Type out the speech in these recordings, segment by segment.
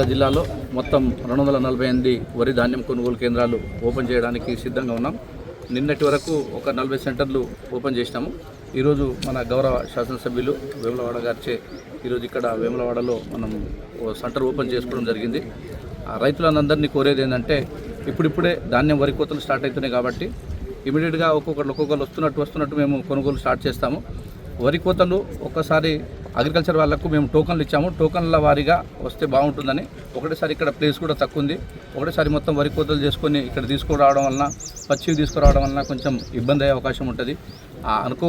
సిరిసిల్ల జిల్లాలో మొత్తం రెండు వందల నలభై ఎనిమిది వరి ధాన్యం కొనుగోలు కేంద్రాలు ఓపెన్ చేయడానికి సిద్ధంగా ఉన్నాం. నిన్నటి వరకు ఒక నలభై సెంటర్లు ఓపెన్ చేసినాము. ఈరోజు మన గౌరవ శాసనసభ్యులు వేములవాడ గారిచే ఈరోజు ఇక్కడ వేములవాడలో మనం ఓ సెంటర్ ఓపెన్ చేసుకోవడం జరిగింది. ఆ రైతులందరినీ కోరేది ఏంటంటే ఇప్పుడిప్పుడే ధాన్యం వరి కోతలు స్టార్ట్ అవుతున్నాయి కాబట్టి ఇమీడియట్గా ఒక్కొక్కరు ఒక్కొక్కరు వస్తున్నట్టు వస్తున్నట్టు మేము కొనుగోలు స్టార్ట్ చేస్తాము. వరి కోతలు ఒక్కసారి అగ్రికల్చర్ వాళ్ళకు మేము టోకన్లు ఇచ్చాము. టోకన్ల వారీగా వస్తే బాగుంటుందని. ఒకటేసారి ఇక్కడ ప్లేస్ కూడా తక్కువ ఉంది ఒకటేసారి మొత్తం వరి కోతలు చేసుకొని ఇక్కడ తీసుకురావడం వలన పచ్చివి తీసుకురావడం వలన కొంచెం ఇబ్బంది అయ్యే అవకాశం ఉంటుంది. అనుకో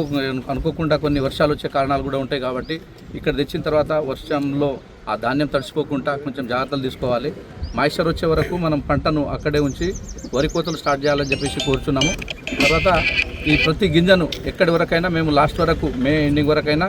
అనుకోకుండా కొన్ని వర్షాలు వచ్చే కారణాలు కూడా ఉంటాయి కాబట్టి ఇక్కడ తెచ్చిన తర్వాత వర్షంలో ఆ ధాన్యం తడిసిపోకుండా కొంచెం జాగ్రత్తలు తీసుకోవాలి. మాయిశ్చర్ వచ్చే వరకు మనం పంటను అక్కడే ఉంచి వరి కోతలు స్టార్ట్ చేయాలని చెప్పేసి కోరుచున్నాము. తర్వాత ఈ ప్రతి గింజను ఎక్కడి వరకైనా మేము లాస్ట్ వరకు మే ఎండింగ్ వరకైనా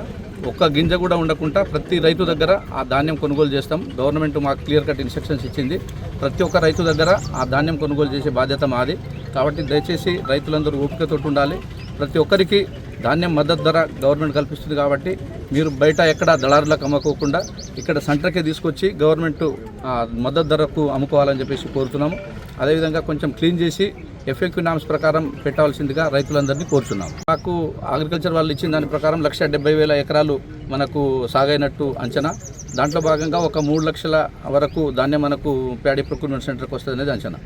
ఒక్క గింజ కూడా ఉండకుండా ప్రతి రైతు దగ్గర ఆ ధాన్యం కొనుగోలు చేస్తాం. గవర్నమెంట్ మాకు క్లియర్ కట్ ఇన్స్ట్రక్షన్స్ ఇచ్చింది. ప్రతి ఒక్క రైతు దగ్గర ఆ ధాన్యం కొనుగోలు చేసే బాధ్యత మాది. కాబట్టి దయచేసి రైతులందరూ ఓపికతో ఉండాలి. ప్రతి ఒక్కరికి ధాన్యం మద్దతు ధర గవర్నమెంట్ కల్పిస్తుంది కాబట్టి మీరు బయట ఎక్కడ దళారులకు అమ్ముకోకుండా ఇక్కడ సెంటర్కే తీసుకొచ్చి గవర్నమెంట్ మద్దతు ధరకు అమ్ముకోవాలని చెప్పేసి కోరుతున్నాము. అదేవిధంగా కొంచెం క్లీన్ చేసి ఎఫ్ఎక్యూ నామ్స్ ప్రకారం పెట్టవలసిందిగా రైతులందరినీ కోరుచున్నాం. మాకు అగ్రికల్చర్ వాళ్ళు ఇచ్చిన దాని ప్రకారం లక్ష డెబ్బై వేల ఎకరాలు మనకు సాగైనట్టు అంచనా. దాంట్లో భాగంగా ఒక మూడు లక్షల వరకు ధాన్యం మనకు ప్యాడీ ప్రొక్యూర్మెంట్ సెంటర్కి వస్తుంది అనేది అంచనా.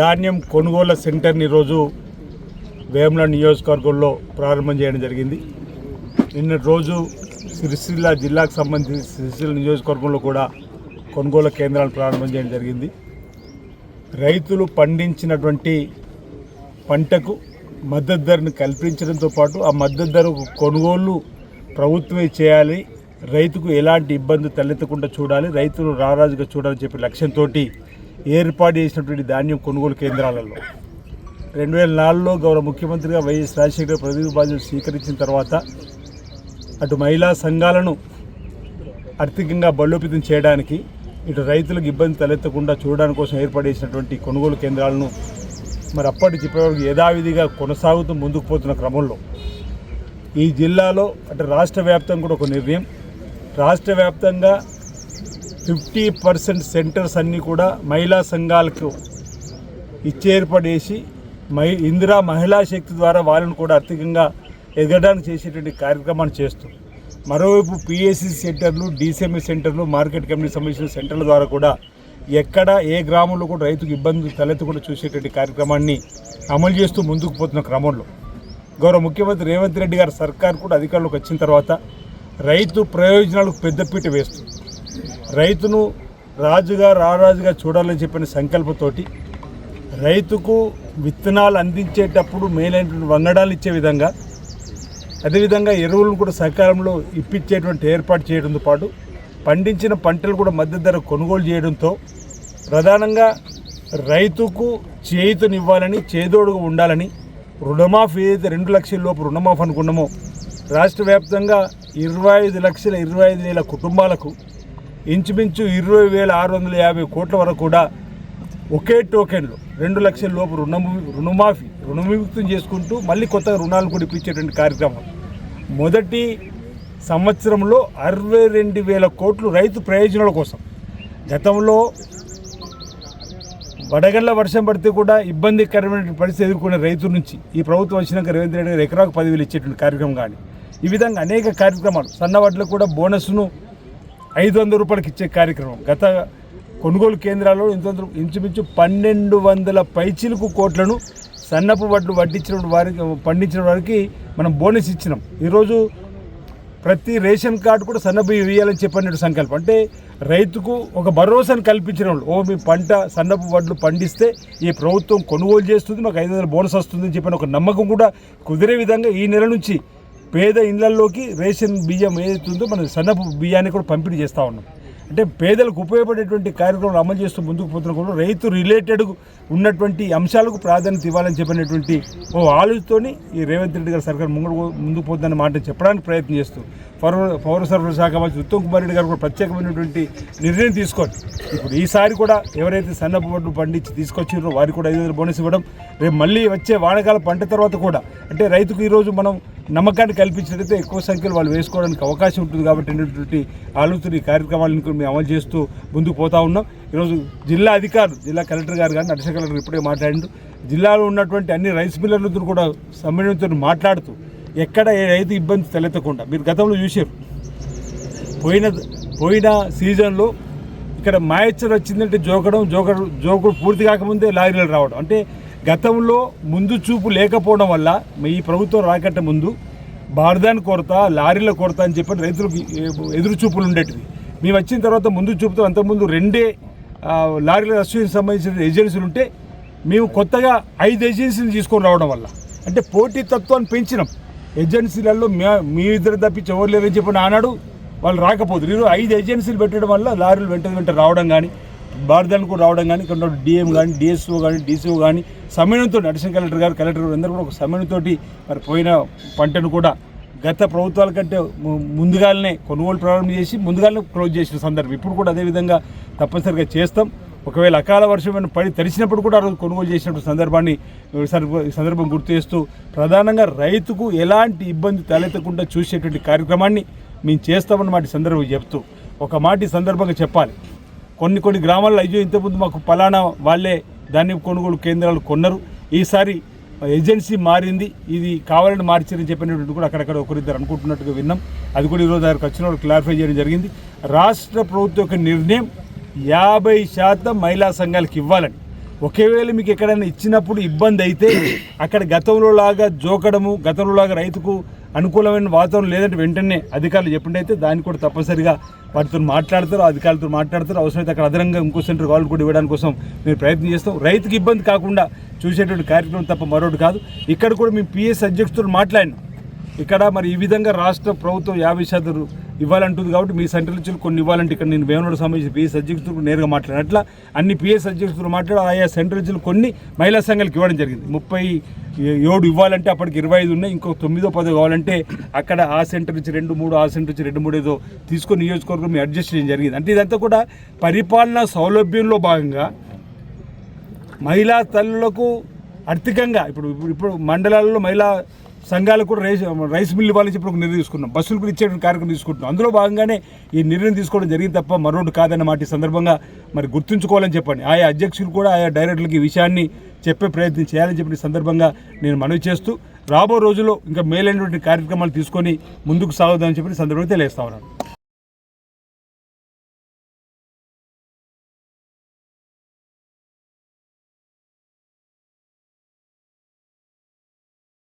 ధాన్యం కొనుగోలు సెంటర్ని ఈరోజు వేముల నియోజకవర్గంలో ప్రారంభం చేయడం జరిగింది. నిన్న రోజు సిరిసిల్ల జిల్లాకు సంబంధించి సిరిసిల్ల నియోజకవర్గంలో కూడా కొనుగోలు కేంద్రాలు ప్రారంభం చేయడం జరిగింది. రైతులు పండించినటువంటి పంటకు మద్దతు ధరను కల్పించడంతో పాటు ఆ మద్దతు ధర కొనుగోలు ప్రభుత్వమే చేయాలి. రైతుకు ఎలాంటి ఇబ్బంది తలెత్తకుండా చూడాలి. రైతులు రారాజుగా చూడాలని చెప్పి లక్ష్యంతో ఏర్పాటు చేసినటువంటి ధాన్యం కొనుగోలు కేంద్రాలలో. రెండు వేల నాలుగులో గౌరవ ముఖ్యమంత్రిగా వైఎస్ రాజశేఖర ప్రతిభ బాధ్యత స్వీకరించిన తర్వాత అటు మహిళా సంఘాలను ఆర్థికంగా బలోపేతం చేయడానికి ఇటు రైతులకు ఇబ్బంది తలెత్తకుండా చూడడానికి కోసం ఏర్పడేసినటువంటి చేసినటువంటి కొనుగోలు కేంద్రాలను మరి అప్పటి నుంచి యథావిధిగా కొనసాగుతూ ముందుకు పోతున్న క్రమంలో ఈ జిల్లాలో అంటే రాష్ట్ర వ్యాప్తంగా కూడా ఒక నిర్ణయం. రాష్ట్ర వ్యాప్తంగా ఫిఫ్టీ పర్సెంట్ సెంటర్స్ అన్నీ కూడా మహిళా సంఘాలకు ఇచ్చి ఏర్పడేసి మహి ఇందిరా మహిళా శక్తి ద్వారా వాళ్ళను కూడా ఆర్థికంగా ఎదగడానికి చేసేటువంటి కార్యక్రమాన్ని చేస్తూ మరోవైపు పిఎస్సి సెంటర్లు డిసిఎంఏ సెంటర్లు మార్కెట్ కమిటీ సంబంధించిన సెంటర్ల ద్వారా కూడా ఎక్కడ ఏ గ్రామంలో కూడా రైతుకు ఇబ్బంది తలెత్తకుండా చూసేటువంటి కార్యక్రమాన్ని అమలు చేస్తూ ముందుకు పోతున్న క్రమంలో. గౌరవ ముఖ్యమంత్రి రేవంత్ రెడ్డి గారి సర్కార్ కూడా అధికారంలోకి వచ్చిన తర్వాత రైతు ప్రయోజనాలకు పెద్దపీట వేస్తూ రైతును రాజుగా రారాజుగా చూడాలని చెప్పిన సంకల్పతోటి రైతుకు విత్తనాలు అందించేటప్పుడు మేలైనటువంటి వంగడాలు ఇచ్చే విధంగా అదేవిధంగా ఎరువులను కూడా సకాలంలో ఇప్పించేటువంటి ఏర్పాటు చేయడంతో పాటు పండించిన పంటలు కూడా మద్దతు ధర కొనుగోలు చేయడంతో ప్రధానంగా రైతుకు చేయుతనివ్వాలని చేదోడుగా ఉండాలని రుణమాఫీ ఏదైతే రెండు లక్షల లోపు రుణమాఫీ అనుకున్నామో రాష్ట్ర వ్యాప్తంగా ఇరవై ఐదు లక్షల ఇరవై ఐదు వేల కుటుంబాలకు ఇంచుమించు ఇరవై వేల ఆరు వందల యాభై కోట్ల వరకు కూడా ఒకే టోకెన్లో రెండు లక్షల లోపు రుణము రుణమాఫీ రుణవిముక్తం చేసుకుంటూ మళ్ళీ కొత్తగా రుణాలు కూడా ఇప్పించేటువంటి కార్యక్రమం. మొదటి సంవత్సరంలో అరవై రెండు వేల కోట్లు రైతు ప్రయోజనాల కోసం. గతంలో వడగళ్ళ వర్షం పడితే కూడా ఇబ్బందికరమైన పరిస్థితి ఎదుర్కొనే రైతు నుంచి ఈ ప్రభుత్వం వచ్చినాక రేవంత్ రెడ్డి గారు ఎకరాకు పదివేలు ఇచ్చేటువంటి కార్యక్రమం కానీ ఈ విధంగా అనేక కార్యక్రమాలు సన్నవడ్లకు కూడా బోనస్ను ఐదు వందల రూపాయలకి ఇచ్చే కార్యక్రమం. గత కొనుగోలు కేంద్రాల్లో ఇంత ఇంచుమించు పన్నెండు వందల పైచిలుకు కోట్లను సన్నపు వడ్లు వడ్డించిన వారికి పండించిన వారికి మనం బోనస్ ఇచ్చినాం. ఈరోజు ప్రతి రేషన్ కార్డు కూడా సన్నపు వేయాలని చెప్పినట్టు సంకల్పం. అంటే రైతుకు ఒక భరోసాను కల్పించిన వాళ్ళు ఓ మీ పంట సన్నపు వడ్లు పండిస్తే ఈ ప్రభుత్వం కొనుగోలు చేస్తుంది మాకు ఐదు వందల బోనస్ వస్తుందని చెప్పిన ఒక నమ్మకం కూడా కుదిరే విధంగా ఈ నెల నుంచి పేద ఇళ్ళలోకి రేషన్ బియ్యం ఏదైతుందో మనం సన్నపు బియ్యాన్ని కూడా పంపిణీ చేస్తూ ఉన్నాం. అంటే పేదలకు ఉపయోగపడేటువంటి కార్యక్రమాలు అమలు చేస్తూ ముందుకు పోతున్న కూడా రైతు రిలేటెడ్ ఉన్నటువంటి అంశాలకు ప్రాధాన్యత ఇవ్వాలని చెప్పినటువంటి ఓ ఆలోచనతోని ఈ రేవంత్ రెడ్డి గారి సర్కార్ ముందు ముందుకు పోతుందన్న మాట చెప్పడానికి ప్రయత్నం చేస్తూ పౌర పౌర సరఫరా శాఖ మంత్రి ఉత్తమ్ కుమార్ రెడ్డి గారు కూడా ప్రత్యేకమైనటువంటి నిర్ణయం తీసుకోండి. ఇప్పుడు ఈసారి కూడా ఎవరైతే సన్నపు వడ్లు పండించి తీసుకొచ్చారో వారికి కూడా ఐదు వందల బోనస్ ఇవ్వడం రేపు మళ్ళీ వచ్చే వానకాల పంట తర్వాత కూడా అంటే రైతుకు ఈరోజు మనం నమ్మకాన్ని కల్పించినట్లయితే ఎక్కువ సంఖ్యలో వాళ్ళు వేసుకోవడానికి అవకాశం ఉంటుంది కాబట్టి అనేటువంటి ఆలోచన ఈ కార్యక్రమాలను కూడా మేము అమలు చేస్తూ ముందుకు పోతా ఉన్నాం. ఈరోజు జిల్లా అధికారులు జిల్లా కలెక్టర్ గారు కానీ అడిషనల్ కలెక్టర్ ఇప్పుడే మాట్లాడిండు. జిల్లాలో ఉన్నటువంటి అన్ని రైస్ మిల్లర్లతో కూడా సమ్మేళనంతో మాట్లాడుతూ ఎక్కడ ఏ రైతు ఇబ్బంది తలెత్తకుండా మీరు గతంలో చూసారు పోయిన పోయిన సీజన్లో ఇక్కడ మాయచ్చర్ వచ్చిందంటే జోకడం జోకడం జోకుడు పూర్తి కాకముందే లారీలు రావడం. అంటే గతంలో ముందు చూపు లేకపోవడం వల్ల ఈ ప్రభుత్వం రాకట్ట ముందు బార్దాన్ కొరత లారీల కొరత అని చెప్పి రైతులకు ఎదురు చూపులు ఉండేటివి. మేము వచ్చిన తర్వాత ముందు చూపుతో అంతకుముందు రెండే లారీల అసోసియేషన్ సంబంధించిన ఏజెన్సీలు ఉంటే మేము కొత్తగా ఐదు ఏజెన్సీలు తీసుకొని రావడం వల్ల. అంటే పోటీ తత్వాన్ని పెంచినాం. ఏజెన్సీలలో మీ ఇద్దరు తప్పించి ఎవరు లేరని చెప్పిన ఆనాడు వాళ్ళు రాకపోదు. ఈరోజు ఐదు ఏజెన్సీలు పెట్టడం వల్ల లారీలు వెంట వెంట రావడం కానీ బార్దానికి కూడా రావడం కానీ ఇక్కడ డిఎం కానీ డిఎస్ఓ కానీ డీసీఓ కానీ సమన్వయంతో అడిషనల్ కలెక్టర్ గారు కలెక్టర్ గారు అందరూ కూడా ఒక సమన్వయంతో మరి పోయిన పంటను కూడా గత ప్రభుత్వాల కంటే ము- ముందుగానే కొనుగోలు ప్రారంభం చేసి ముందుగానే క్లోజ్ చేసిన సందర్భం. ఇప్పుడు కూడా అదేవిధంగా తప్పనిసరిగా చేస్తాం. ఒకవేళ అకాల వర్షం పడి తడిచినప్పుడు కూడా ఆ రోజు కొనుగోలు చేసినప్పుడు సందర్భాన్ని సందర్భం గుర్తు చేస్తూ ప్రధానంగా రైతుకు ఎలాంటి ఇబ్బంది తలెత్తకుండా చూసేటువంటి కార్యక్రమాన్ని మేము చేస్తామన్నమాట మాటి సందర్భం చెప్తూ. ఒక మాట సందర్భంగా చెప్పాలి. కొన్ని కొన్ని గ్రామాల్లో అయ్యో ఇంతకుముందు మాకు పలానా వాళ్ళే ధాన్యం కొనుగోలు కేంద్రాలు కొన్నారు. ఈసారి ఏజెన్సీ మారింది ఇది కావాలని మార్చారని చెప్పినటువంటి కూడా అక్కడక్కడ ఒకరిద్దరు అనుకుంటున్నట్టుగా విన్నాం. అది కూడా ఈరోజు దగ్గరకు వచ్చిన వాళ్ళు క్లారిఫై చేయడం జరిగింది. రాష్ట్ర ప్రభుత్వం యొక్క నిర్ణయం యాభై శాతం మహిళా సంఘాలకు ఇవ్వాలని. ఒకవేళ మీకు ఎక్కడైనా ఇచ్చినప్పుడు ఇబ్బంది అయితే అక్కడ గతంలో లాగా జోకడము గతంలో లాగా రైతుకు అనుకూలమైన వాతావరణం లేదంటే వెంటనే అధికారులు చెప్పిండైతే దాన్ని కూడా తప్పనిసరిగా వాటితో మాట్లాడతారు అధికారులతో మాట్లాడతారు. అవసరమైతే అక్కడ అదనంగా ఇంకో సెంటర్ వాళ్ళు కూడా ఇవ్వడానికి కోసం మేము ప్రయత్నం చేస్తాం. రైతుకి ఇబ్బంది కాకుండా చూసేటువంటి కార్యక్రమం తప్ప మరొకటి కాదు. ఇక్కడ కూడా మేము పిఎస్ అధ్యక్షుడు మాట్లాడినాం. ఇక్కడ మరి ఈ విధంగా రాష్ట్ర ప్రభుత్వం యాభై శాతం ఇవ్వాలంటుంది కాబట్టి మీ సెంట్రల్ నుంచి కొన్ని ఇవ్వాలంటే ఇక్కడ నేను వేమనోడు సంబంధించిన పిఎస్ అధ్యక్షులకు నేరుగా మాట్లాడాను. అట్లా అన్ని పిఎస్ అధ్యక్షులు మాట్లాడి ఆయా సెంట్రల్ నుంచి కొన్ని మహిళా సంఘాలకు ఇవ్వడం జరిగింది. ముప్పై ఏడు ఇవ్వాలంటే అప్పటికి ఇరవై ఐదు ఉన్నాయి. ఇంకో తొమ్మిదో పదో కావాలంటే అక్కడ ఆ సెంటర్ నుంచి రెండు మూడు ఆ సెంటర్ నుంచి రెండు మూడు ఏదో తీసుకొని నియోజకవర్గం మేము అడ్జస్ట్ చేయడం జరిగింది. అంటే ఇదంతా కూడా పరిపాలనా సౌలభ్యంలో భాగంగా మహిళా తల్లులకు ఆర్థికంగా ఇప్పుడు ఇప్పుడు- ఇప్పుడు మండలాల్లో మహిళా సంఘాలకు కూడా రైస్ రైస్ మిల్లు ఇవ్వాలని చెప్పి ఒక నిర్ణయం తీసుకున్నాం. బస్సులు కూడా ఇచ్చే కార్యక్రమం తీసుకుంటున్నాం. అందులో భాగంగానే ఈ నిర్ణయం తీసుకోవడం జరిగింది తప్ప మరొకటి కాదన్న మాట ఈ సందర్భంగా మరి గుర్తుంచుకోవాలని చెప్పండి. ఆయా అధ్యక్షులు కూడా ఆయా డైరెక్టర్లకి ఈ విషయాన్ని చెప్పే ప్రయత్నం చేయాలని చెప్పి సందర్భంగా నేను మనవి చేస్తూ రాబో రోజుల్లో ఇంకా మేలైనటువంటి కార్యక్రమాలు తీసుకొని ముందుకు సాగుదామని చెప్పి సందర్భంగా తెలియజేస్తా ఉన్నాను.